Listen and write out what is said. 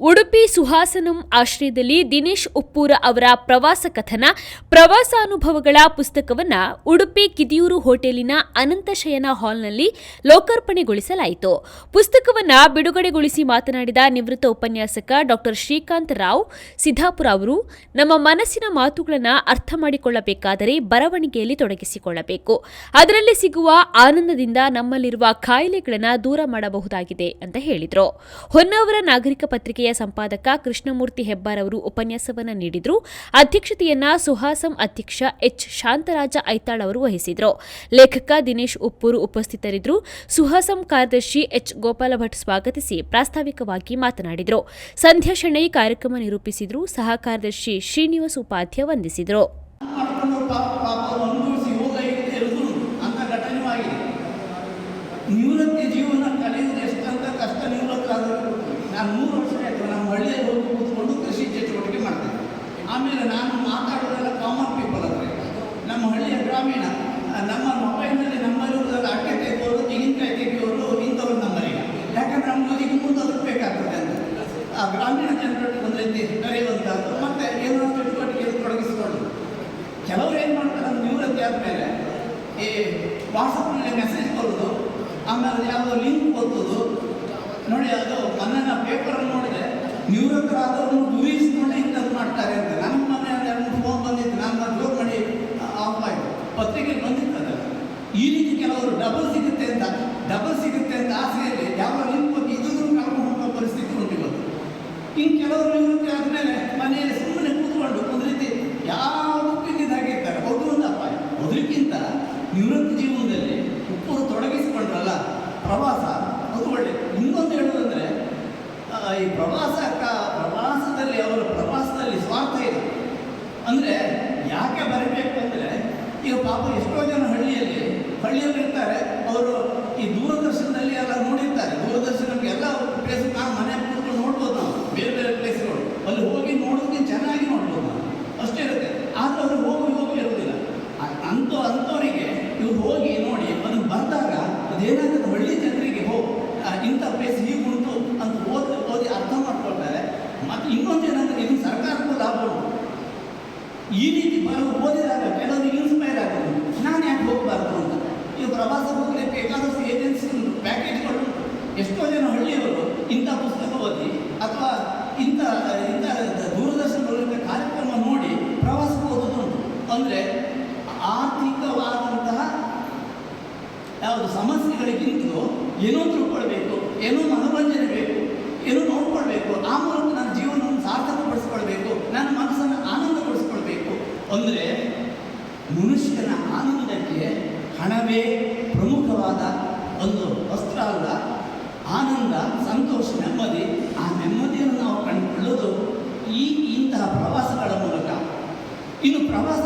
ಉಡುಪಿ ಸುಹಾಸನಂ ಆಶ್ರಯದಲ್ಲಿ ದಿನೇಶ್ ಉಪ್ಪೂರ ಅವರ ಪ್ರವಾಸ ಕಥನ, ಪ್ರವಾಸಾನುಭವಗಳ ಪುಸ್ತಕವನ್ನ ಉಡುಪಿ ಕಿದಿಯೂರು ಹೋಟೆಲಿನ ಅನಂತಶಯನ ಹಾಲ್ನಲ್ಲಿ ಲೋಕಾರ್ಪಣೆಗೊಳಿಸಲಾಯಿತು. ಪುಸ್ತಕವನ್ನ ಬಿಡುಗಡೆಗೊಳಿಸಿ ಮಾತನಾಡಿದ ನಿವೃತ್ತ ಉಪನ್ಯಾಸಕ ಡಾಕ್ಟರ್ ಶ್ರೀಕಾಂತ್ ರಾವ್, ಸಿದ್ದಾಪುರ ಅವರು, ನಮ್ಮ ಮನಸ್ಸಿನ ಮಾತುಗಳನ್ನು ಅರ್ಥ ಮಾಡಿಕೊಳ್ಳಬೇಕಾದರೆ ಬರವಣಿಗೆಯಲ್ಲಿ ತೊಡಗಿಸಿಕೊಳ್ಳಬೇಕು. ಅದರಲ್ಲಿ ಸಿಗುವ ಆನಂದದಿಂದ ನಮ್ಮಲ್ಲಿರುವ ಕಾಯಿಲೆಗಳನ್ನು ದೂರ ಮಾಡಬಹುದಾಗಿದೆ ಅಂತ ಹೇಳಿದರು. ಹೊನ್ನವರ ನಾಗರಿಕ ಪತ್ರಿಕೆಯ ಸಂಪಾದಕ ಕೃಷ್ಣಮೂರ್ತಿ ಹೆಬ್ಬಾರ್ ಅವರು ಉಪನ್ಯಾಸವನ್ನ ನೀಡಿದ್ರು. ಅಧ್ಯಕ್ಷತೆಯನ್ನ ಸುಹಾಸಂ ಅಧ್ಯಕ್ಷ ಎಚ್. ಶಾಂತರಾಜ ಐತಾಳ್ ಅವರು ವಹಿಸಿದ್ರು. ಲೇಖಕ ದಿನೇಶ್ ಉಪ್ಪೂರು ಉಪಸ್ಥಿತರಿದ್ದರು ಸುಹಾಸಂ ಕಾರ್ಯದರ್ಶಿ ಎಚ್. ಗೋಪಾಲ ಭಟ್ ಸ್ವಾಗತಿಸಿ ಪ್ರಾಸ್ತಾವಿಕವಾಗಿ ಮಾತನಾಡಿದರು. ಸಂಧ್ಯಾ ಶೆಣೈ ಕಾರ್ಯಕ್ರಮ ನಿರೂಪಿಸಿದ್ರು. ಸಹ ಕಾರ್ಯದರ್ಶಿ ಶ್ರೀನಿವಾಸ್ ಉಪಾಧ್ಯ ವಂದಿಸಿದರು. ಮಾಡ್ಕೊಂಡು ಆಮೇಲೆ ನಾನು ಮಾತಾಡೋದೆಲ್ಲ ಕಾಮನ್ ಪೀಪಲ್ ಹತ್ರ ನಮ್ಮ ಹಳ್ಳಿಯ ಗ್ರಾಮೀಣ. ನಮ್ಮ ಮೊಬೈಲ್ನಲ್ಲಿ ನಮ್ಮಲ್ಲಿರುವುದೆಲ್ಲ ಅಟ್ಟೆ ತೆಗೆಯೋರು, ತೆಂಗಿನಕಾಯಿ ತೆಗೆಯೋರು, ಇಂಥವ್ರು ಇಲ್ಲ ಯಾಕಂದ್ರೆ ನಮ್ಗೆ ಈಗ ಮುಂದೆ ಅದಕ್ಕೆ ಬೇಕಾಗ್ತದೆ ಅಂತ. ಆ, ಗ್ರಾಮೀಣ ಜನರಲ್ಲಿ ಒಂದು ರೀತಿ ಕರೆಯುವಂಥದ್ದು ಮತ್ತೆ ಏನೋ ಚಟುವಟಿಕೆಯಲ್ಲಿ ತೊಡಗಿಸಿಕೊಂಡು. ಕೆಲವರು ಏನು ಮಾಡ್ತಾರೆ ಅಂದ್ರೆ ನಿವೃತ್ತಿ ಆದಮೇಲೆ ಈ ವಾಟ್ಸಪ್ನಲ್ಲಿ ಮೆಸೇಜ್ ಕೊಡೋದು, ಆಮೇಲೆ ಯಾವುದೋ ಲಿಂಕ್ ಓದೋದು ನೋಡಿ, ಅದು ಮೊನ್ನೆ ಪೇಪರ್ ನೋಡಿದೆ. ನಿವೃತ್ತರಾದವ್ರನ್ನು ಗುರಿಸಿಕೊಂಡೆ ಇಂಥದ್ದು ಮಾಡ್ತಾರೆ ಅಂತ ನಮ್ಮ ಮನೆಯಲ್ಲಿ ಎರಡು ಫೋನ್ ಬಂದಿತ್ತು ನಾನು ಜೋರ್ ಮಾಡಿ ಆಫ್ ಆಯಿತು ಪತ್ರಿಕೆ ಬಂದಿತ್ತು ಅದೆಲ್ಲ ಈ ಡಬಲ್ ಸಿಗುತ್ತೆ ಅಂತ ಡಬಲ್ ಸಿಗುತ್ತೆ ಅಂತ ಆಸೆಯಲ್ಲಿ ಯಾವ ನಿಮ್ಮ ಇದನ್ನು ಕಳ್ಕೊಂಡು ಹೋಗೋ ಪರಿಸ್ಥಿತಿ ಉಂಟು ಇವತ್ತು ಇನ್ನು ಕೆಲವರು ನಿವೃತ್ತಿ ಆದಮೇಲೆ ಮನೆಯಲ್ಲಿ ಸುಮ್ಮನೆ ಕೂತ್ಕೊಂಡು ಒಂದು ರೀತಿ ಯಾವುದಕ್ಕೂ ಇದಾಗಿರ್ತಾರೆ ಅದು ಒಂದು ಅಪಾಯ. ಅದಕ್ಕಿಂತ ನಿವೃತ್ತಿ ಜೀವನದಲ್ಲಿ ಉಪ್ಪು ತೊಡಗಿಸಿಕೊಂಡ್ರಲ್ಲ, ಪ್ರವಾಸ ಅದು ಒಳ್ಳೆ. ಇನ್ನೊಂದು ಹೇಳುವುದಂದ್ರೆ ಈ ಪ್ರವಾಸ ಪ್ರವಾಸದಲ್ಲಿ ಅವರ ಪ್ರವಾಸದಲ್ಲಿ ಸ್ವಾರ್ಥ ಇದೆ. ಅಂದರೆ ಯಾಕೆ ಬರಬೇಕು ಅಂದರೆ, ಈಗ ಪಾಪ ಎಷ್ಟೋ ಜನ ಹಳ್ಳಿಯಲ್ಲಿ ಹಳ್ಳಿಯಲ್ಲಿ ಇರ್ತಾರೆ ಅವರು ಈ ದೂರದರ್ಶನದಲ್ಲಿ ಎಲ್ಲ ನೋಡಿರ್ತಾರೆ. ದೂರದರ್ಶನಕ್ಕೆ ಎಲ್ಲ ಪ್ಲೇಸ್ ನಾವು ಮನೆ ಕೂತ್ಕೊಂಡು ನೋಡ್ಬೋದು ನಾವು. ಬೇರೆ ಬೇರೆ ಪ್ಲೇಸ್ಗಳು ಅಲ್ಲಿ ಹೋಗಿ ನೋಡೋದಕ್ಕೆ ಚೆನ್ನಾಗಿ ನೋಡ್ಬೋದು ನಾವು. ಅಷ್ಟೇ ಇರುತ್ತೆ. ಆದರೆ ಅವರು ಹೋಗಿ ಹೋಗಿ ಇರೋದಿಲ್ಲ ಅಂಥ ಅಂಥವರಿಗೆ ಇವ್ರು ಹೋಗಿ ನೋಡಿ ಅದನ್ನು ಬಂದಾಗ ಅದೇನಾಗುತ್ತೆ? ಹಳ್ಳಿ ಜನರಿಗೆ ಹೋ ಆ, ಇಂಥ ಪ್ಲೇಸ್ ಹೀಗೆ ಉಂಟು ಅಂತ ಓದಿ ಓದಿ ಅರ್ಥ ಮಾಡ್ಕೊಳ್ತಾರೆ. ಮತ್ತು ಇನ್ನೊಂದು ಏನಂದ್ರೆ ಇದು ಸರ್ಕಾರಕ್ಕೂ ಲಾಭ ಈ ರೀತಿ ಬರೋ ಓದಿದಾಗ ಕೆಲವರಿಗೆ ಇನ್ಸ್ಪೈರ್ ಆಗೋದು. ನಾನು ಯಾಕೆ ಹೋಗಬಾರ್ದು ಅಂತ ಈಗ ಪ್ರವಾಸ ಹೋಗಲಿಕ್ಕೆ ಬೇಕಾದಷ್ಟು ಏಜೆನ್ಸಿ ಪ್ಯಾಕೇಜ್ಗಳು ಉಂಟು. ಎಷ್ಟೋ ಜನ ಹಳ್ಳಿಯವರು ಇಂಥ ಪುಸ್ತಕ ಓದಿ ಅಥವಾ ಇಂಥ ಇಂಥ ದೂರದರ್ಶನದಲ್ಲಿದ್ದ ಕಾರ್ಯಕ್ರಮ ನೋಡಿ ಪ್ರವಾಸಕ್ಕೆ ಹೋಗೋದುಂಟು ಅಂದರೆ ಆರ್ಥಿಕವಾದಂತಹ ಯಾವುದು ಸಮಸ್ಯೆಗಳಿಗಿಂತಲೂ ಏನೋ ತಿಳ್ಕೊಳ್ಬೇಕು, ಏನೋ ಮನೋರಂಜನೆ ಬೇಕು, ಏನೋ ನೋಡ್ಕೊಳ್ಬೇಕು, ಆ ಮೂಲಕ ನನ್ನ ಜೀವನವನ್ನು ಸಾರ್ಥಕಪಡಿಸ್ಕೊಳ್ಬೇಕು, ನನ್ನ ಮನಸ್ಸನ್ನು ಆನಂದಪಡಿಸ್ಕೊಳ್ಬೇಕು ಅಂದರೆ ಮನುಷ್ಯನ ಆನಂದಕ್ಕೆ ಹಣವೇ ಪ್ರಮುಖವಾದ ಒಂದು ವಸ್ತ್ರ ಅಲ್ಲ. ಆನಂದ, ಸಂತೋಷ, ನೆಮ್ಮದಿ. ಆ ನೆಮ್ಮದಿಯನ್ನು ನಾವು ಕಂಡುಕೊಳ್ಳೋದು ಈ ಇಂತಹ ಪ್ರವಾಸಗಳ ಮೂಲಕ. ಇನ್ನು ಪ್ರವಾಸ